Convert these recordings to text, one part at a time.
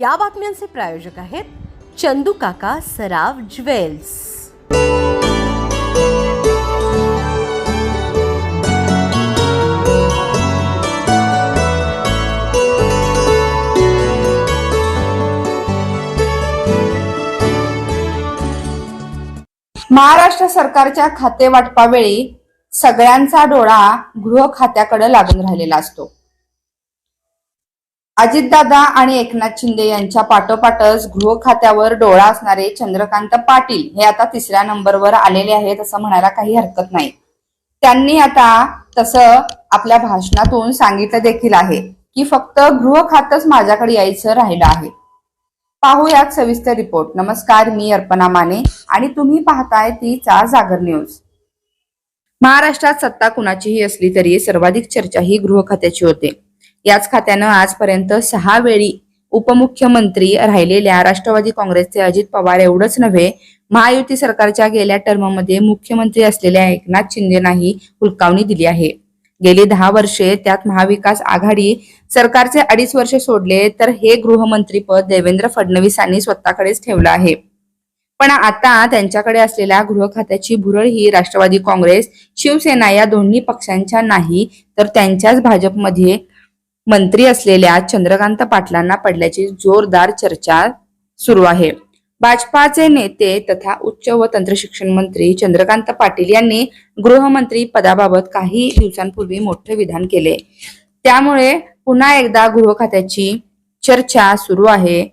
या बातम्यांचे प्रायोजक आहेत चंदू काका सराव ज्वेल्स. महाराष्ट्र सरकारच्या खाते वाटपावेळी सगळ्यांचा डोळा गृह खात्याकडे लागून राहिलेला असतो. अजितदादा आणि एकनाथ शिंदे यांच्या पाठोपाठच गृह खात्यावर डोळा असणारे चंद्रकांत पाटील हे आता तिसऱ्या नंबरवर आलेले आहेत असं म्हणायला काही हरकत नाही. त्यांनी आता तसं आपल्या भाषणातून सांगितलं देखील आहे की फक्त गृह खातच माझ्याकडे यायचं राहिलं आहे. पाहूयात सविस्तर रिपोर्ट. नमस्कार मी अर्पणा माने आणि तुम्ही पाहताय तीचा जागर न्यूज. महाराष्ट्रात सत्ता कुणाचीही असली तरी सर्वाधिक चर्चा ही गृह खात्याची होते. याच खात्यानं आजपर्यंत सहा वेळी उपमुख्यमंत्री राहिलेल्या राष्ट्रवादी काँग्रेसचे अजित पवार एवढंच नव्हे महायुती सरकारच्या गेल्या टर्ममध्ये मुख्यमंत्री असलेल्या एकनाथ शिंदेनाही हुलकावणी दिली आहे. गेली दहा वर्षे त्यात महाविकास आघाडी सरकारचे अडीच वर्ष सोडले तर हे गृहमंत्रीपद देवेंद्र फडणवीसांनी स्वतःकडेच ठेवलं आहे. पण आता त्यांच्याकडे असलेल्या गृह खात्याची भुरळ ही राष्ट्रवादी काँग्रेस शिवसेना या दोन्ही पक्षांच्या नाही तर त्यांच्याच भाजपमध्ये मंत्री असलेल्या चंद्रकांत पाटलांना पडल्याची जोरदार चर्चा सुरू आहे. भाजपाचे नेते तथा उच्च व तंत्रशिक्षण मंत्री चंद्रकांत पाटील यांनी गृहमंत्री पदाबाबत काही दिवसांपूर्वी मोठे विधान केले. त्यामुळे पुन्हा एकदा गृह खात्याची चर्चा सुरू आहे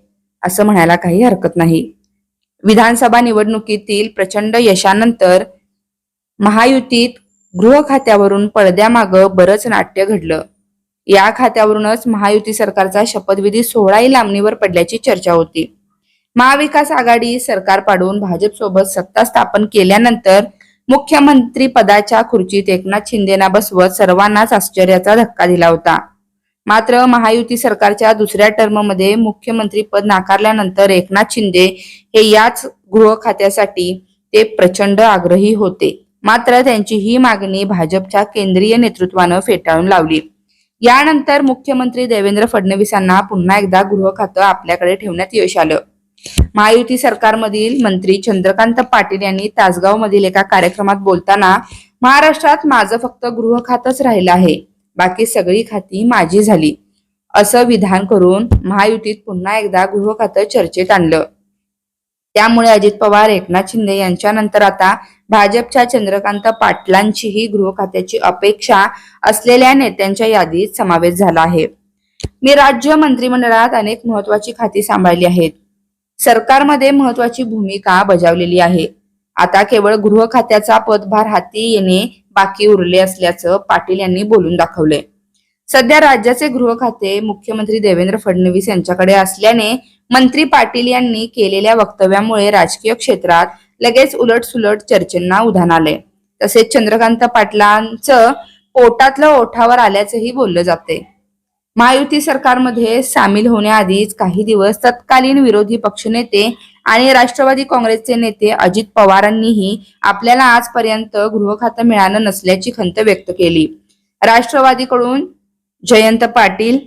असं म्हणायला काही हरकत नाही. विधानसभा निवडणुकीतील प्रचंड यशानंतर महायुतीत गृह खात्यावरून पडद्यामागं बरंच नाट्य घडलं. या खात्यावरूनच महायुती सरकारचा शपथविधी सोहळाही लांबणीवर पडल्याची चर्चा होती. महाविकास आघाडी सरकार पाडून भाजपसोबत सत्ता स्थापन केल्यानंतर मुख्यमंत्री पदाच्या खुर्चीत एकनाथ शिंदेना बसवत सर्वांनाच आश्चर्याचा धक्का दिला होता. मात्र महायुती सरकारच्या दुसऱ्या टर्ममध्ये मुख्यमंत्री पद नाकारल्यानंतर एकनाथ शिंदे हे याच गृह खात्यासाठी ते प्रचंड आग्रही होते. मात्र त्यांची ही मागणी भाजपच्या केंद्रीय नेतृत्वानं फेटाळून लावली. यानंतर मुख्यमंत्री देवेंद्र फडणवीसांना पुन्हा एकदा गृह खातं आपल्याकडे ठेवण्यात यश आलं. महायुती सरकारमधील मंत्री चंद्रकांत पाटील यांनी तासगाव मधील एका कार्यक्रमात बोलताना महाराष्ट्रात माझं फक्त गृह खातच राहिलं आहे. बाकी सगळी खाती माझी झाली. असं विधान करून महायुतीत पुन्हा एकदा गृह खातं चर्चेत आणलं. त्यामुळे अजित पवार एकनाथ शिंदे यांच्यानंतर आता भाजपच्या चंद्रकांत पाटलांचीही गृह खात्याची अपेक्षा असलेल्या नेत्यांच्या यादीत समावेश झाला आहे. मी राज्य मंत्रिमंडळात अनेक महत्वाची खाती सांभाळली आहेत. सरकारमध्ये महत्वाची भूमिका बजावलेली आहे. आता केवळ गृह खात्याचा पदभार हाती येणे बाकी उरले असल्याचं पाटील यांनी बोलून दाखवले सध्या राज्याचे गृह खाते मुख्यमंत्री देवेंद्र फडणवीस यांच्याकडे असल्याने मंत्री पाटील यांनी केलेल्या वक्तव्यामुळे राजकीय क्षेत्रात लगेच उलटसुलट चर्चेंना उधाण आले तसेच चंद्रकांत पाटलांचं पोटातलं ओठावर आल्याचंही बोललं जाते महायुती सरकारमध्ये सामील होण्याआधीच काही दिवस तत्कालीन विरोधी पक्षनेते आणि राष्ट्रवादी काँग्रेसचे नेते अजित पवारांनीही आपल्याला आजपर्यंत गृह खातं मिळालं नसल्याची खंत व्यक्त केली. राष्ट्रवादीकडून जयंत पाटील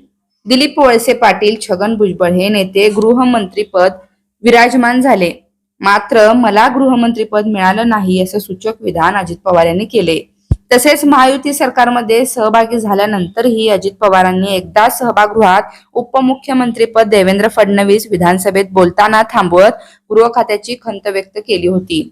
दिलीप वळसे पाटील छगन भुजबळ हे नेते गृहमंत्रीपद विराजमान झाले. मात्र मला गृहमंत्रीपद मिळालं नाही असं सूचक विधान अजित पवार यांनी केले. तसेच महायुती सरकारमध्ये सहभागी झाल्यानंतरही अजित पवारांनी एकदा सहभागृहात उपमुख्यमंत्रीपद देवेंद्र फडणवीस विधानसभेत बोलताना थांबवत गृह खात्याची खंत व्यक्त केली होती.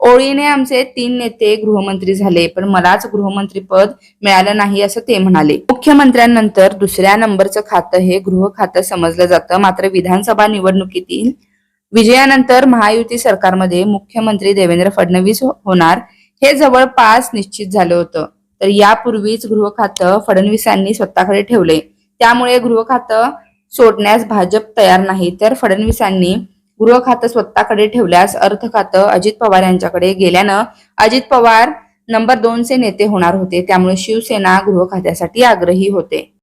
ओळीने आमचे तीन नेते गृहमंत्री झाले पण मलाच गृहमंत्रीपद मिळालं नाही असं ते म्हणाले. मुख्यमंत्र्यांनंतर दुसऱ्या नंबरचं खातं हे गृह खातं समजलं जातं. मात्र विधानसभा निवडणुकीतील विजयानंतर महायुती सरकारमध्ये मुख्यमंत्री देवेंद्र फडणवीस हो-, होणार हे जवळपास निश्चित झालं होतं. तर यापूर्वीच गृह खातं फडणवीसांनी स्वतःकडे ठेवले. त्यामुळे गृह खातं सोडण्यास भाजप तयार नाही. तर फडणवीसांनी गृह खातं स्वतःकडे ठेवल्यास अर्थ खातं अजित पवार यांच्याकडे गेल्यानं अजित पवार नंबर दोनचे नेते होणार होते. त्यामुळे शिवसेना गृह खात्यासाठी आग्रही होते.